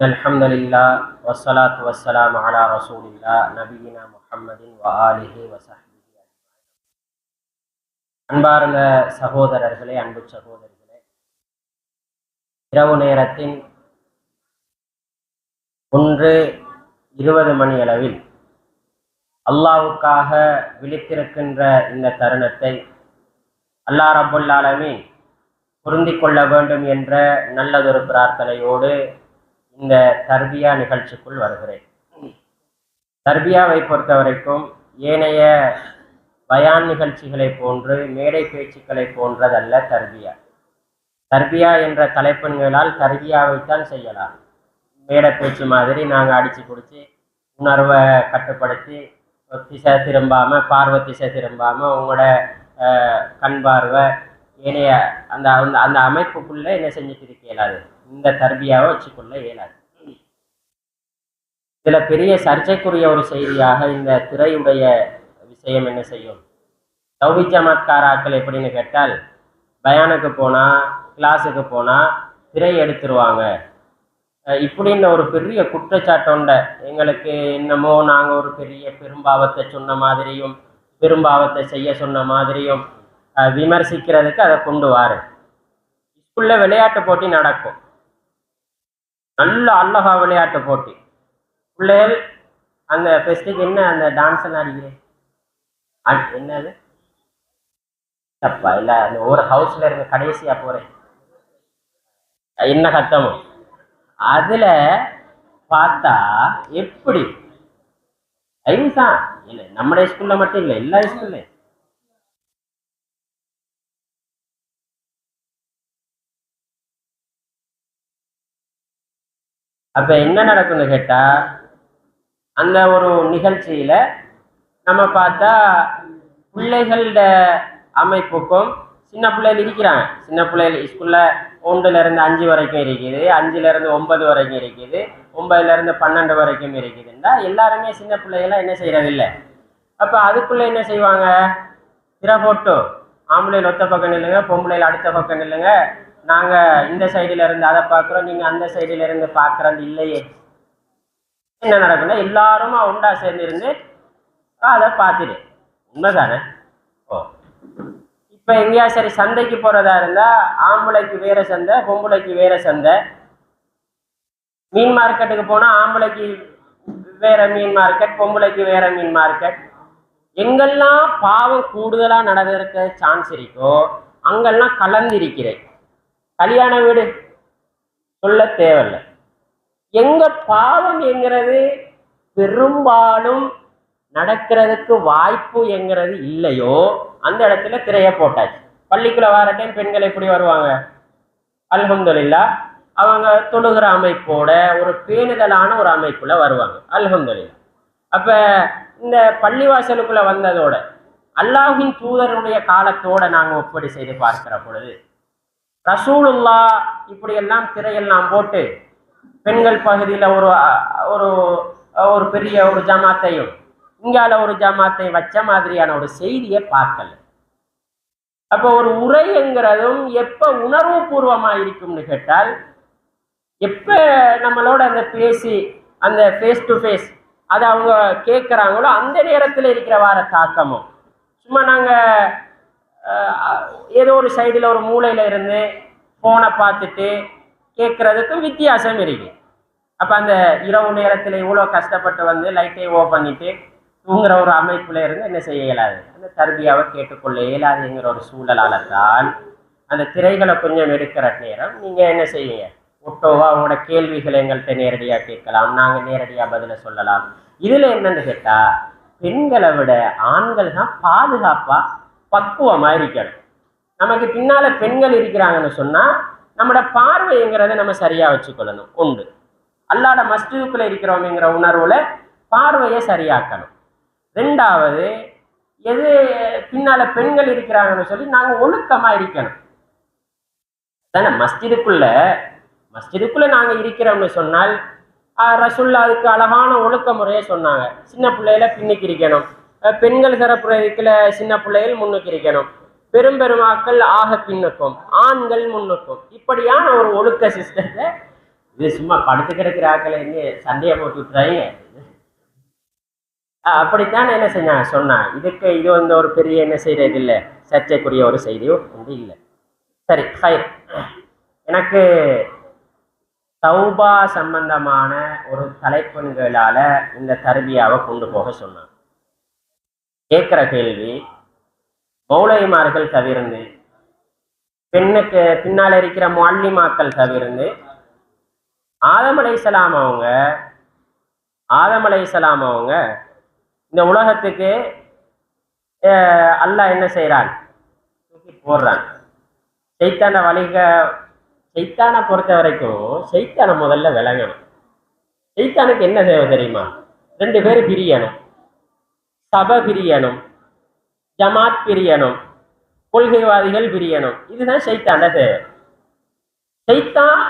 الحمد لله والصلاة والسلام على رسول الله نبينا محمد وآله وصحبه أجمعين அன்பார்ந்த சகோதரர்களே அன்பு சகோதரிகளே இரவு நேரத்தின் ஒன்று இருபது மணி அளவில் அல்லாவுக்காக விழித்திருக்கின்ற இந்த தருணத்தை அல்லாஹ் ரபுல் ஆலமீன் பொருந்திக் கொள்ள வேண்டும் என்ற நல்லதொரு பிரார்த்தனையோடு இந்த தர்பியா நிகழ்ச்சிக்குள் வருகிறேன். தர்பியாவை பொறுத்த வரைக்கும் ஏனைய பயான் நிகழ்ச்சிகளை போன்று மேடை பேச்சுக்களை போன்றதல்ல தர்பியா. தர்பியா என்ற தலைப்பெண்களால் தர்பியாவைத்தான் செய்யலாம். மேடை பேச்சு மாதிரி நாங்கள் அடித்து கொடுத்து உணர்வை கட்டுப்படுத்தி திசை திரும்பாமல் பார்வை திசை திரும்பாமல் உங்களோட கண் பார்வை ஏனைய அந்த அந்த அந்த அமைப்புக்குள்ளே என்ன செஞ்சுட்டு இருக்க இந்த தர்பியாவை வச்சுக்கொள்ள இயலாது. இதில் பெரிய சர்ச்சைக்குரிய ஒரு செய்தியாக இந்த திரையுடைய விஷயம் என்ன செய்யும்? தௌஹி ஜமாத்காராக்கள் எப்படின்னு கேட்டால் பயானுக்கு போனால் கிளாஸுக்கு போனால் திரை எடுத்துருவாங்க. இப்படின்னு ஒரு பெரிய குற்றச்சாட்டோண்ட எங்களுக்கு என்னமோ நாங்கள் ஒரு பெரிய பெரும்பாவத்தை சொன்ன மாதிரியும் பெரும்பாவத்தை செய்ய சொன்ன மாதிரியும் விமர்சிக்கிறதுக்கு அதை கொண்டு வாரு. ஸ்கூல்ல விளையாட்டு போட்டி நடக்கும். நல்ல அல்லகா விளையாட்டு போட்டி. பிள்ளைகள் அந்த ஃபெஸ்ட்டுக்கு என்ன? அந்த டான்ஸ் எல்லாம் அடிக்கிறேன். அ- என்னது? தப்பா இல்லை அந்த ஒரு ஹவுஸ்ல இருக்க கடைசியா போறேன். என்ன கத்தமோ அதுல பார்த்தா எப்படி? ஐவிசா இல்லை நம்மளே ஸ்கூல்ல மட்டும் இல்லை எல்லா ஸ்கூல்லையும் அப்ப என்ன நடக்கும்னு கேட்டா அந்த ஒரு நிகழ்ச்சியில நம்ம பார்த்தா பிள்ளைகளோட அமைப்புக்கும் சின்ன பிள்ளைகள் இருக்கிறாங்க. சின்ன பிள்ளைகள் ஸ்கூல்ல ஒன்றுல இருந்து அஞ்சு வரைக்கும் இருக்குது அஞ்சுல இருந்து ஒன்பது வரைக்கும் இருக்குது ஒன்பதுல இருந்து பன்னெண்டு வரைக்கும் இருக்குதுன்னா எல்லாருமே சின்ன பிள்ளைகளாம் என்ன செய்யறது இல்லை அப்ப அதுக்குள்ள என்ன செய்வாங்க? திரை போட்டு ஆம்பளை ஒத்த பக்கம் நில்லுங்க பொம்பளையில் அடுத்த பக்கம் நில்லுங்க நாங்க இந்த சைடுல இருந்து அதை பார்க்குறோம் நீங்க அந்த சைடுல இருந்து பார்க்கறது இல்லையே. என்ன நடக்குன்னா எல்லாரும் உண்டா சேர்ந்து இருந்து அதை பார்த்துட்டு உண்மைதானே? ஓ. இப்போ எங்கேயா சரி சந்தைக்கு போறதா இருந்தா ஆம்பளைக்கு வேற சந்தை பொம்பளைக்கு வேற சந்தை. மீன் மார்க்கெட்டுக்கு போனா ஆம்பளைக்கு வேற மீன் மார்க்கெட் பொம்பளைக்கு வேற மீன் மார்க்கெட். எங்கெல்லாம் பாவம் கூடுதலா நடந்திருக்க சான்ஸ் இருக்கோ அங்கெல்லாம் கலந்திருக்கிறேன். கல்யாண வீடு. சொல்ல தேவையில்ல. எங்க பாவம் என்கிறது பெரும்பாலும் நடக்கிறதுக்கு வாய்ப்பு என்கிறது இல்லையோ அந்த இடத்துல திரைய போட்டாச்சு. பள்ளிக்குள்ள வர டைம் பெண்கள் எப்படி வருவாங்க? அல்ஹம்துலில்லா. அவங்க தொழுகிற அமைப்போட ஒரு பேணுதலான ஒரு அமைப்புல வருவாங்க. அல்ஹம்துலில்லா. அப்ப இந்த பள்ளிவாசலுக்குள்ள வந்ததோட அல்லாஹின் தூதருடைய காலத்தோட நாங்க ஒப்படி செய்து பார்க்கிற பொழுது ரசூலுல்லா இப்படியெல்லாம் திரையெல்லாம் போட்டு பெண்கள் பகுதியில் ஒரு ஒரு ஒரு பெரிய ஒரு ஜமாத்தையும் இங்கால ஒரு ஜமாத்தை வச்ச மாதிரியான ஒரு செய்தியை பார்க்கல. அப்போ ஒரு உரைங்கிறதும் எப்போ உணர்வு பூர்வமாக இருக்கும்னு கேட்டால் எப்ப நம்மளோட அந்த பேசி அந்த ஃபேஸ் டு ஃபேஸ் அதை அவங்க கேட்குறாங்களோ அந்த நேரத்தில் இருக்கிற வார தாக்கமும். சும்மா நாங்கள் ஏதோ ஒரு சைடில் ஒரு மூளையில் இருந்து ஃபோனை பார்த்துட்டு கேட்குறதுக்கும் வித்தியாசம் இருக்கு. அப்போ அந்த இரவு நேரத்தில் இவ்வளோ கஷ்டப்பட்டு வந்து லைட்டை ஓ பண்ணிட்டு தூங்குற ஒரு அமைப்பில் இருந்து என்ன செய்ய இயலாது? அந்த தர்பியாவை கேட்டுக்கொள்ள இயலாதுங்கிற ஒரு சூழலால் தான் அந்த திரைகளை கொஞ்சம் எடுக்கிற நேரம் நீங்கள் என்ன செய்வீங்க? ஒட்டோவா அவங்களோட கேள்விகளை எங்கள்கிட்ட நேரடியாக கேட்கலாம் நாங்கள் நேரடியாக பதிலை சொல்லலாம். இதில் என்னன்னு கேட்டால் பெண்களை விட ஆண்கள் தான் பாதுகாப்பாக பக்குவமாக இருக்கணும் நமக்கு பின்னால பெண்கள் இருக்கிறாங்கன்னு சொன்னா நம்மளோட பார்வைங்கிறத நம்ம சரியா வச்சுக்கொள்ளணும். உண்டு. அல்லாட மஸ்ஜிதுக்குள்ள இருக்கிறவங்கிற உணர்வுல பார்வையை சரியாக்கணும். ரெண்டாவது எது பின்னால பெண்கள் இருக்கிறாங்கன்னு சொல்லி நாங்க ஒழுக்கமா இருக்கணும். தானே மஸ்ஜிதுக்குள்ள மஸ்ஜிதுக்குள்ளே நாங்க இருக்கிறோம்னு சொன்னால் ரசுல்லா அதுக்கு அழகான ஒழுக்க முறையை சொன்னாங்க. சின்ன பிள்ளையில பின்னுக்கு இருக்கணும். பெண்கள் சிறப்புறதுக்குள்ள சின்ன பிள்ளைகள் முன்னுக்கு இருக்கணும் பெரும் பெருமாக்கள் ஆக பின்னுக்கும். ஆண்கள் முன்னுக்கும். இப்படியான ஒரு ஒழுக்க சிஸ்டத்தை இது சும்மா படுத்து கிடக்கிற ஆக்களை என்ன சண்டையை போட்டு விட்டுறாங்க ஆஹ் அப்படித்தான் என்ன செஞ்சாங்க சொன்னான் இதுக்கு இது வந்து ஒரு பெரிய என்ன செய்யறது இல்லை. சர்ச்சைக்குரிய ஒரு செய்தியோ வந்து இல்லை. சரி ஃபைன் எனக்கு தௌபா சம்பந்தமான ஒரு தலைப்பெண்களால இந்த தருவியாவை கொண்டு போக சொன்னான் கேட்குற கேள்வி மௌலவிமார்கள் தவிர்ந்து பெண்ணுக்கு பின்னால் இருக்கிற மல்லிமாக்கள் தவிர்ந்து ஆதம் அலைசலாம் அவங்க ஆதம் அலைசலாம் அவங்க இந்த உலகத்துக்கு அல்லாஹ் என்ன செய்கிறான் தூக்கி போடுறான். சைத்தான வழிக சைத்தானை பொறுத்த வரைக்கும் சைத்தானை முதல்ல விளங்கணும். சைத்தானுக்கு என்ன தேவை தெரியுமா? ரெண்டு பேரும் பிரியணும். சபை பிரியணும் ஜமாத் பிரியணும் கொள்கைவாதிகள் பிரியணும் இதுதான் சைத்தான தேவை சைத்தான்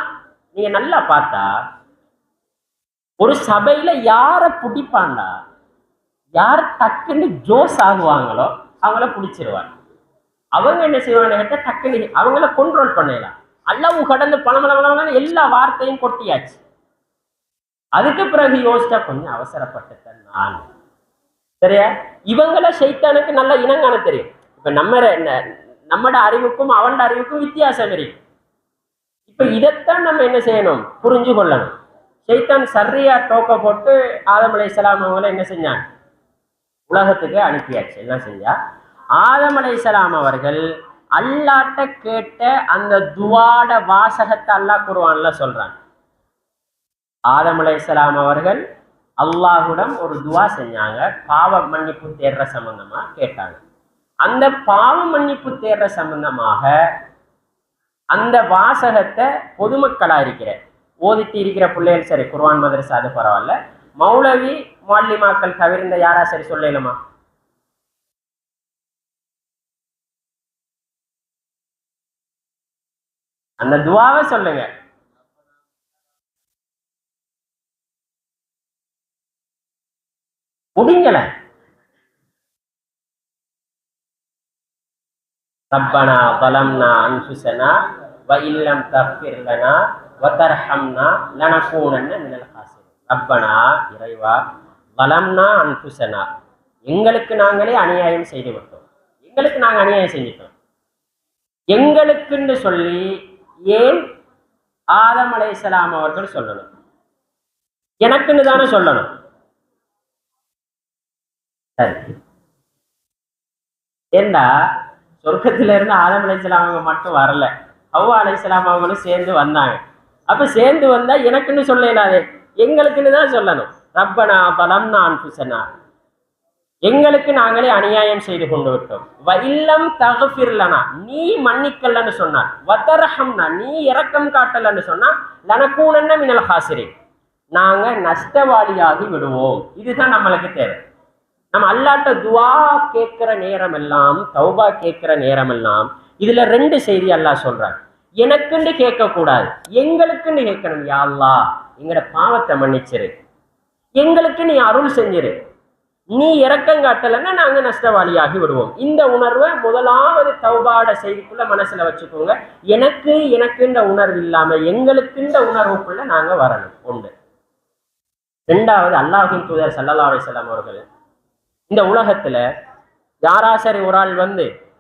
நீங்க நல்லா பார்த்தா ஒரு சபையில யார பிடிப்பாண்டா யார் டக்குன்னு ஜோஸ் ஆகுவாங்களோ அவங்கள பிடிச்சிருவாங்க. அவங்க என்ன செய்வாங்க கேட்டா டக்குன்னு அவங்கள கண்ட்ரோல் பண்ணலாம். அல்லவு கடந்து பணமளவளவன எல்லா வார்த்தையும் கொட்டியாச்சு. அதுக்கு பிறகு யோசிச்சா கொஞ்சம் அவசரப்பட்டுத்தான் நான். சரியா? இவங்கள சைத்தானுக்கு நல்ல இனங்கான தெரியும். இப்ப நம்ம நம்மட அறிவுக்கும் அவனோட அறிவுக்கும் வித்தியாசம் இருக்கு. இப்ப இதைத்தான் நம்ம என்ன செய்யணும்? புரிஞ்சு கொள்ளணும். சைத்தான் சரியா தோக்க போட்டு ஆதம் அலைஹிஸ்ஸலாம் அவங்கள என்ன செஞ்சாங்க? உலகத்துக்கு அனுப்பியாச்சு. என்ன செஞ்சா? ஆதம் அலைஹிஸ்ஸலாம் அவர்கள் அல்லாட்ட கேட்ட அந்த துவாட வாசகத்தை அல்லாஹ் குர்ஆன்ல சொல்றாங்க. ஆதம் அலைஹிஸ்ஸலாம் அவர்கள் அல்லாஹ்விடம் ஒரு துவா செஞ்சாங்க. பாவ மன்னிப்பு தேர்ற சம்பந்தமா கேட்டாங்க. அந்த பாவ மன்னிப்பு தேர்ற சம்பந்தமாக அந்த வாசகத்தை பொதுமக்களா இருக்கிற ஓதிட்டு இருக்கிற பிள்ளைகள் சரி குர்வான் மதரசா அது பரவாயில்ல. மௌலவி மாலிமாக்கள் தவிர்ந்த யாரா சரி சொல்லலுமா? அந்த துவாவை சொல்லுங்க. முடிஞ்சன ரப்பனா பலம்னா அன்புசனா வயில்லம் தஃபிர் லனா வதர்ஹம்னா லனகூனன்னு மினல் ரப்பனா இறைவா வலம்னா அன்புசனா எங்களுக்கு நாங்களே அநியாயம் செய்து விட்டோம். எங்களுக்கு நாங்கள் அநியாயம் செஞ்சுட்டோம். எங்களுக்குன்னு சொல்லி ஏன் ஆதம் அலை அவர்கள் சொல்லணும்? எனக்குன்னு தானே சொல்லணும்? சரி. ஏண்டா சொர்க்கத்துல இருந்து ஆதம் அலைசலாம் அவங்க மட்டும் வரல. ஹவ்வா அலைசலாம் அவங்களும் சேர்ந்து வந்தாங்க. அப்ப சேர்ந்து வந்தா எனக்குன்னு சொல்லலாதே எங்களுக்குன்னு தான் சொல்லணும். ரப்பனா பலம் நான் புசனா எங்களுக்கு நாங்களே அநியாயம் செய்து கொண்டு விட்டோம். இல்லம் தகஃபிர்லனா நீ மன்னிக்கலன்னு சொன்னான் வதரஹம்னா நீ இரக்கம் காட்டலன்னு சொன்னா லனக்கூனன்ன மினல் ஹாசிரின். நாங்க நஷ்டவாளியாகி விடுவோம். இதுதான் நம்மளுக்கு தேவை. நம்ம அல்லாட்ட துவா கேட்கிற நேரம் எல்லாம் தௌபா கேட்கிற நேரம் எல்லாம் இதுல ரெண்டு செய்தி அல்லாஹ் சொல்றான் எனக்குன்னு கேட்க கூடாது எங்களுக்குன்னு கேட்கணும் யாழ்லா எங்கட பாவத்தை மன்னிச்சிரு. எங்களுக்கு நீ அருள் செஞ்சிரு. நீ இறக்கம் காட்டலைன்னா நாங்க நஷ்டவாளியாகி விடுவோம். இந்த உணர்வை முதலாவது தௌபாட செய்திக்குள்ள மனசுல வச்சுக்கோங்க. எனக்கு எனக்குன்ற உணர்வு இல்லாம எங்களுக்குன்ற உணர்வுக்குள்ள நாங்க வரணும். ஒன்று. ரெண்டாவது அல்லாஹின் தூதர் சல்லல்லா அலிசல்லாம் அவர்கள் இந்த உலகத்துல யாராசரி ஒரு ஆள் வந்து?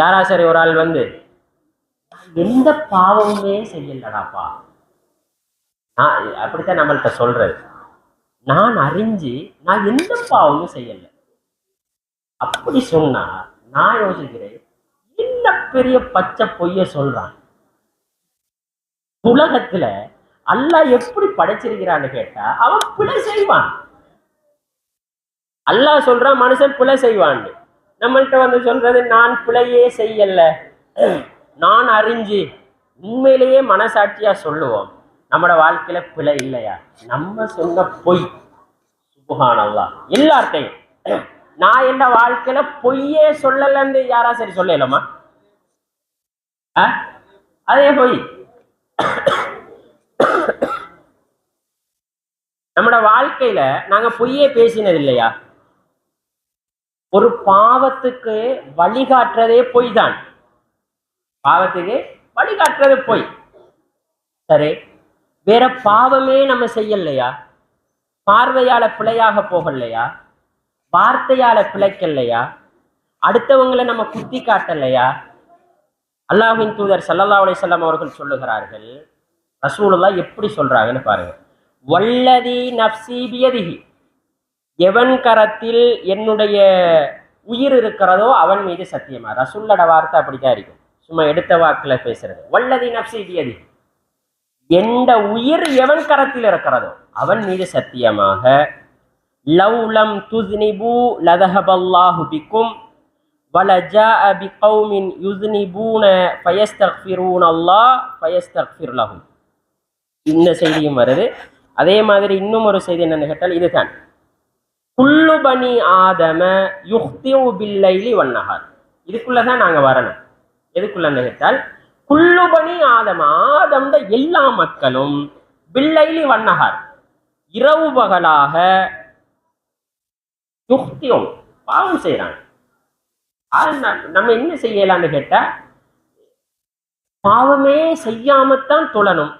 யாராசரி ஒரு ஆள் வந்து? எந்த பாவமுமே செய்யலடாப்பா. நான் அப்படித்தான் நம்மள்கிட்ட சொல்றது. நான் அறிஞ்சு நான் எந்த பாவமும் செய்யல. அப்படி சொன்னா நான் யோசிக்கிறேன் என்ன பெரிய பச்சை பொய்ய சொல்றான்? உலகத்துல அல்லாஹ் எப்படி படைச்சிருக்கிறான்னு கேட்டா அவன் பிழை செய்வான். அல்லாஹ் சொல்றான் மனுஷன் பிழை செய்வான்னு நம்மள்கிட்ட வந்து சொல்றது நான் பிழையே செய்யல. நான் அறிஞ்சு உண்மையிலேயே மனசாட்சியா சொல்லுவோம். நம்மட வாழ்க்கையில பிழை இல்லையா? நம்ம சொன்ன பொய். சுபுகானல்லா எல்லார்ட்டையும் நான் என்ன வாழ்க்கையில பொய்யே சொல்லலன்னு யாரா சரி சொல்லலாமா? அதே பொய். நம்மட வாழ்க்கையில நாங்க பொய்யே பேசினது இல்லையா? ஒரு பாவத்துக்கு வழிகாட்டுறதே பொய் தான் பாவத்துக்கு வழிகாட்டுறது பொய். சரி வேற பாவமே நம்ம செய்யலையா? பார்வையால பிழையாக போகலையா? வார்த்தையால பிழைக்கலையா? அடுத்தவங்களை நம்ம குத்தி காட்டலையா? அல்லாஹின் தூதர் சல்லல்லா அலைஹி அவர்கள் சொல்லுகிறார்கள் ரசூலுல்லாஹ் எப்படி சொல்றாங்கன்னு பாருங்க. வல்லதி நப்சி பியதிஹி எவன் கரத்தில் என்னுடைய உயிர் இருக்கிறதோ அவன் மீது சத்தியமா? ரசுல்லட வார்த்தை அப்படித்தான் இருக்கும். சும்மா எடுத்த வாக்குல பேசுறது. வல்லதி நப்சி பியதிஹி எந்த உயிர் எவன் கரத்தில் இருக்கிறதோ அவன் மீது சத்தியமாக. லவ்லம் துஸ்னிபு லதஹபல்லாஹு பிக்கும். வலஜாஅ பிகௌமின் யுஸ்னிபூன ஃபயஸ்தக்ஃபிரூன் அல்லாஹ் ஃபயஸ்தக்ஃபிர் லஹும் இந்த செய்தியும் வருது. அதே மாதிரி இன்னும் ஒரு செய்தி என்னன்னு கேட்டால் இதுதான். குல்லு பனி ஆதம யுக்தியு பில்லைலி வண்ணகார் இதுக்குள்ளதான் நாங்க வரணும். எதுக்குள்ளன்னு கேட்டால் குல்லு பனி ஆதம ஆதம் எல்லா மக்களும் பில்லைலி வண்ணகார் இரவு பகலாக யுக்தியும் பாவம் செய்யறாங்க நம்ம என்ன செய்யலாம்னு கேட்டா பாவமே செய்யாமத்தான் தொழணும்.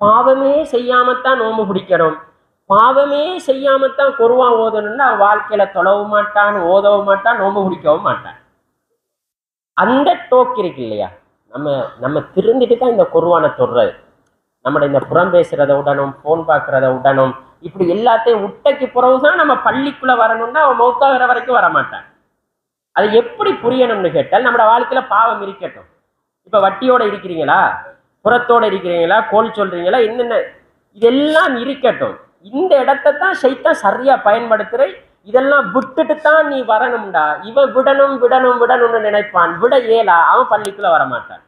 பாவமே செய்யாமத்தான் நோம்பு பிடிக்கிறோம் பாவமே செய்யாமத்தான் குருவா ஓதணும்னா அவன் வாழ்க்கையில தொழவும் மாட்டான் ஓதவும் மாட்டான் நோம்பு பிடிக்கவும் மாட்டான். அந்த டோக் இருக்கு இல்லையா? நம்ம நம்ம திருந்திட்டு தான் இந்த குருவானை தொடுறது. நம்மட இந்த புறம் பேசுறத உடனும் ஃபோன் பார்க்கறத உடனும் இப்படி எல்லாத்தையும் உட்டைக்கு பிறகுதான் நம்ம பள்ளிக்குள்ள வரணும்னா அவன் மௌத்தாகிற வரைக்கும் வர மாட்டான் அது எப்படி புரியணும்னு கேட்டால் நம்மட வாழ்க்கையில பாவம் இருக்கட்டும். இப்ப வட்டியோட இருக்கிறீங்களா? புறத்தோட இருக்கிறீங்களா? கோல் சொல்றீங்களா? என்னென்ன? இதெல்லாம் இருக்கட்டும். இந்த இடத்தை தான் சைத்தான் சரியா பயன்படுத்துற. இதெல்லாம் விட்டுட்டு தான் நீ வரணும்டா. இவன் விடணும் விடணும் விடணும்னு நினைப்பான். விட ஏலா அவன் பள்ளிக்குள்ள வரமாட்டான்.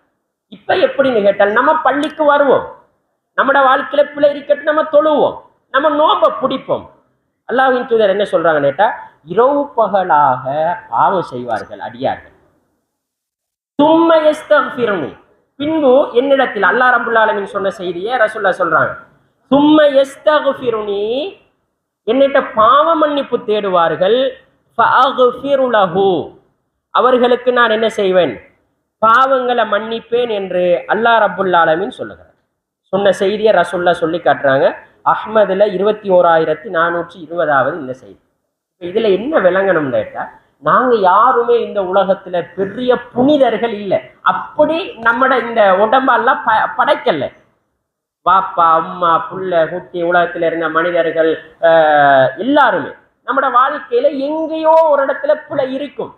இப்ப எப்படின்னு கேட்டால் நம்ம பள்ளிக்கு வருவோம். நம்மட வாழ்க்கையில பிள்ளை இருக்கட்டு நம்ம தொழுவோம். நம்ம நோம்ப பிடிப்போம். அல்லாஹின் தூதர் என்ன சொல்றாங்கன்னு கேட்டா இரவு பகலாக பாவம் செய்வார்கள் அடியார்கள். தும்ம பின்பு என்னிடத்தில் அல்லாஹ் ரபுல் சொன்ன செய்தியை ரசுல்லா சொல்றாங்க. தும்ம எஸ்தகுஃபிருனி. என்னிட்ட பாவ மன்னிப்பு தேடுவார்கள் அவர்களுக்கு நான் என்ன செய்வேன்? பாவங்களை மன்னிப்பேன் என்று அல்லாஹ் ரபுல் சொல்லுகிறார். சொன்ன செய்தியை ரசுல்லா சொல்லி காட்டுறாங்க. அஹ்மதுல இருபத்தி ஓராயிரத்தி நானூற்றி இருபதாவது இந்த செய்தி. இப்போ இதில் என்ன விளங்கணும் கேட்டால் நாங்கள் யாருமே இந்த உலகத்தில் பெரிய புனிதர்கள் இல்லை. அப்படி நம்மட இந்த உடம்பெல்லாம் ப படைக்கலை. பாப்பா அம்மா புள்ள குட்டி உலகத்தில் இருந்த மனிதர்கள் எல்லாருமே நம்மட வாழ்க்கையில எங்கேயோ ஒரு இடத்துல பிள்ளை இருக்கும்.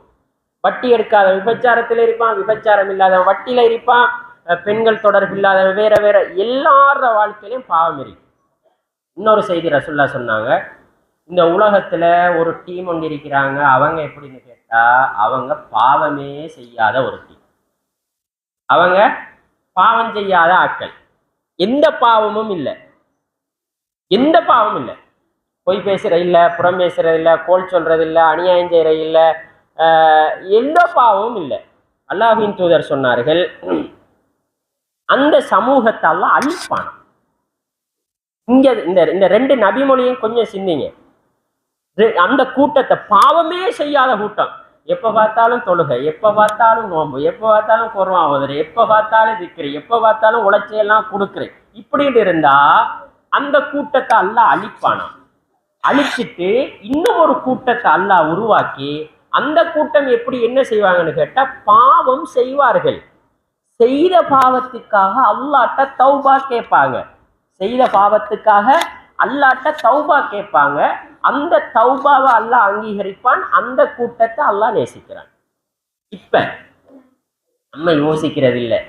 வட்டி எடுக்காத விபச்சாரத்தில் இருப்பான் விபச்சாரம் இல்லாதவன் வட்டியில இருப்பான் பெண்கள் தொடர்பு இல்லாதவன் வேற வேற எல்லார வாழ்க்கையிலையும் பாவம் இருக்கு. இன்னொரு செய்தி ரசுல்லா சொன்னாங்க இந்த உலகத்துல ஒரு டீம் ஒன்று இருக்கிறாங்க அவங்க எப்படின்னு கேட்டா அவங்க பாவமே செய்யாத ஒரு டீம் அவங்க பாவம் செய்யாத ஆட்கள். எந்த பாவமும் இல்லை. எந்த பாவமும் இல்லை. பொய் பேசுறது இல்ல புறம் பேசுறது இல்ல கோல் சொல்றது இல்ல அநியாயம் செய்யற இல்ல ஆஹ் எந்த பாவமும் இல்லை. அல்லாஹின் தூதர் சொன்னார்கள் அந்த சமூகத்தை அல்லாஹ் அழிப்பான். இங்க இந்த இந்த ரெண்டு நபிமொழியும் கொஞ்சம் சிந்திங்க. ரெ- அந்த கூட்டத்தை பாவமே செய்யாத கூட்டம். எப்போ பார்த்தாலும் தொழுகை எப்போ பார்த்தாலும் நோன்பு எப்போ பார்த்தாலும் குர்ஆன் ஓதுறேன் எப்போ பார்த்தாலும் திக்கிறேன் எப்போ பார்த்தாலும் உழைச்சியெல்லாம் கொடுக்குறேன். இப்படின்னு இருந்தா அந்த கூட்டத்தை அல்லாஹ் அழிப்பானாம். அழிச்சிட்டு இன்னும் ஒரு கூட்டத்தை அல்லாஹ் உருவாக்கி அந்த கூட்டம் எப்படி என்ன செய்வாங்கன்னு கேட்டால் பாவம் செய்வார்கள். செய்த பாவத்துக்காக அல்லாட்ட தௌபா கேட்பாங்க. செய்த பாவத்துக்காக அல்லாட்ட தௌபா கேட்பாங்க. அந்த தௌபாவை அல்லாஹ் அங்கீகரிப்பான் அந்த கூட்டத்தை அல்லாஹ் நேசிக்கிறான். இப்ப நம்ம யோசிக்கிறது இல்லை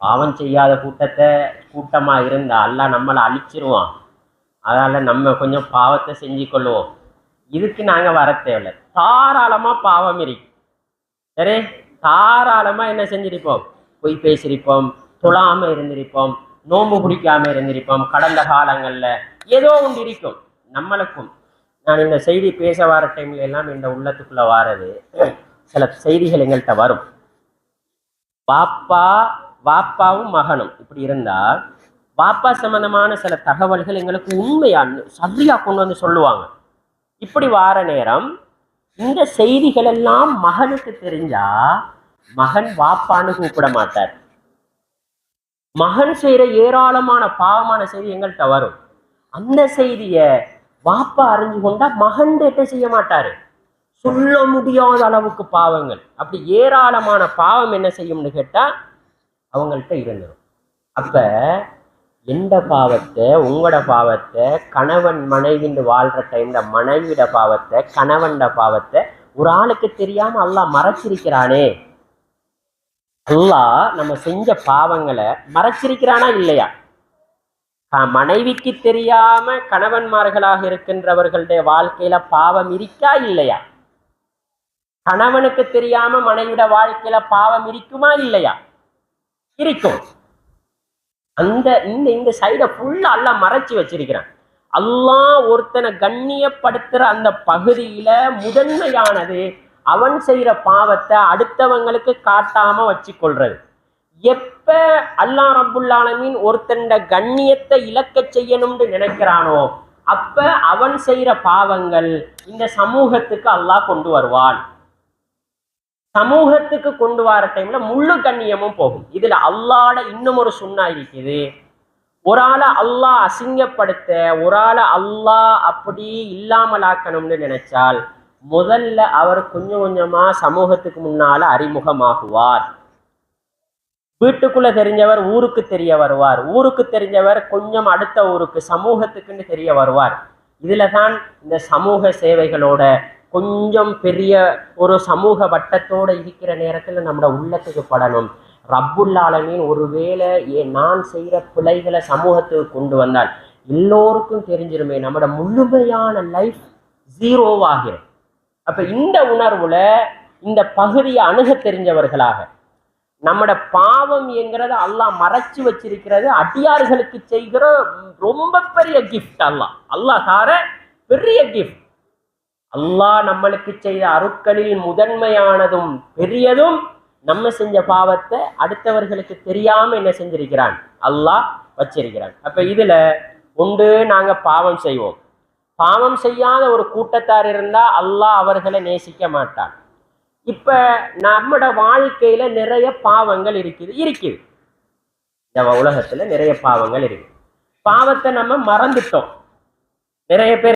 பாவம் செய்யாத கூட்டத்தை கூட்டமா இருந்தா அல்லாஹ் நம்மளை அழிச்சிருவான். அதால நம்ம கொஞ்சம் பாவத்தை செஞ்சு கொள்வோம் இதுக்கு நாங்க வர தேவையில்லை. தாராளமா பாவம் இருக்கு. சரி? தாராளமா என்ன செஞ்சிருப்போம்? பொய் பேசியிருப்போம் தொழாம இருந்திருப்போம் நோம்பு குடிக்காம இருந்திருப்போம் கடந்த காலங்கள்ல ஏதோ ஒன்று இருக்கும். நம்மளுக்கும். நான் இந்த செய்தி பேச வர டைம்ல எல்லாம் இந்த உள்ளத்துக்குள்ள வாரது. சில செய்திகள் எங்கள்கிட்ட வரும். பாப்பா வாப்பாவும் மகனும் இப்படி இருந்தா பாப்பா சம்பந்தமான சில தகவல்கள் எங்களுக்கு உண்மையா சரியா கொண்டு வந்து சொல்லுவாங்க. இப்படி வார நேரம் இந்த செய்திகள் எல்லாம் மகனுக்கு தெரிஞ்சா மகன் வாப்பான்னு கூப்பிட மாட்டார். மகன் செய்யற ஏராளமான பாவமான செய்தி எங்கள்கிட்ட வரும். அந்த செய்திய வாப்பா அறிஞ்சு கொண்டா மகன் எட்ட செய்ய மாட்டாரு. சொல்ல முடியாத அளவுக்கு பாவங்கள். அப்படி ஏராளமான பாவம் என்ன செய்யும்னு கேட்டா அவங்கள்ட்ட இருந்துடும் அப்ப எந்த பாவத்தை உங்களோட பாவத்தை கணவன் மனைவின்னு வாழ்ற டைம்ல மனைவிட பாவத்தை கணவன்ட பாவத்தை ஒரு ஆளுக்கு தெரியாம அல்லாஹ் மறைச்சிருக்கிறானே. அல்லாஹ் நம்ம செஞ்ச பாவங்களை மறைச்சிருக்கிறானா இல்லையா? மனைவிக்கு தெரியாம கணவன்மார்களாக இருக்கின்றவர்களுடைய வாழ்க்கையில பாவம் இருக்கா இல்லையா? கணவனுக்கு தெரியாம மனைவிட வாழ்க்கையில பாவம் இருக்குமா இல்லையா? இருக்கும். அந்த இந்த இந்த சைடை ஃபுல்லா அல்ல மறைச்சு வச்சிருக்கிறான். அல்லா ஒருத்தனை கண்ணியப்படுத்துற அந்த பகுதியில முதன்மையானது அவன் செய்யற பாவத்தை அடுத்தவங்களுக்கு காட்டாம வச்சு கொள்றது எப்ப அல்லாஹ் ரபுல்லாலமின் ஒருத்தண்ட கண்ணியத்தை இழக்க செய்யணும்னு நினைக்கிறானோ அப்ப அவன் செய்யற பாவங்கள் இந்த சமூகத்துக்கு அல்லாஹ் கொண்டு வருவான். சமூகத்துக்கு கொண்டு வர டைம்ல முழு கண்ணியமும் போகும். இதுல அல்லாட இன்னும் ஒரு சுண்ணா இருக்குது. ஒரு ஆளை அல்லாஹ் அசிங்கப்படுத்த ஒரு ஆளை அல்லாஹ் அப்படி இல்லாமலாக்கணும்னு நினைச்சால் முதல்ல அவர் கொஞ்சம் கொஞ்சமா சமூகத்துக்கு முன்னால அறிமுகமாகுவார். வீட்டுக்குள்ள தெரிஞ்சவர் ஊருக்கு தெரிய வருவார். ஊருக்கு தெரிஞ்சவர் கொஞ்சம் அடுத்த ஊருக்கு சமூகத்துக்குன்னு தெரிய வருவார். இதுல தான் இந்த சமூக சேவைகளோட கொஞ்சம் பெரிய ஒரு சமூக வட்டத்தோட இருக்கிற நேரத்துல நம்மளோட உள்ளத்துக்கு படணும். ரப்புல்லாலமீன் ஒருவேளை ஏ நான் செய்கிற பிழைகளை சமூகத்துக்கு கொண்டு வந்தால் எல்லோருக்கும் தெரிஞ்சிருமே நம்மளோட முழுமையான லைஃப் ஜீரோவாகிறது அப்ப இந்த உணர்வுல இந்த பகுதியை அணுக தெரிஞ்சவர்களாக நம்மட பாவம் என்கிறத அல்லாஹ் மறைச்சு வச்சிருக்கிறது அடியார்களுக்கு செய்கிற ரொம்ப பெரிய கிஃப்ட் அல்லாஹ். அல்லாஹ் தார பெரிய கிஃப்ட் அல்லாஹ் நம்மளுக்கு செய்த அருட்களில் முதன்மையானதும் பெரியதும் நம்ம செஞ்ச பாவத்தை அடுத்தவர்களுக்கு தெரியாம என்ன செஞ்சிருக்கிறான்? அல்லாஹ் வச்சிருக்கிறான். அப்ப இதுல உண்டு நாங்க பாவம் செய்வோம். பாவம் செய்யாத ஒரு கூட்டத்தார் இருந்தா அல்லாஹ் அவர்களை நேசிக்க மாட்டான். இப்ப நம்மட வாழ்க்கையில நிறைய பாவங்கள் இருக்குது இருக்குது. நம்ம உலகத்துல நிறைய பாவங்கள் இருக்கு பாவத்தை நம்ம மறந்துட்டோம். நிறைய பேர்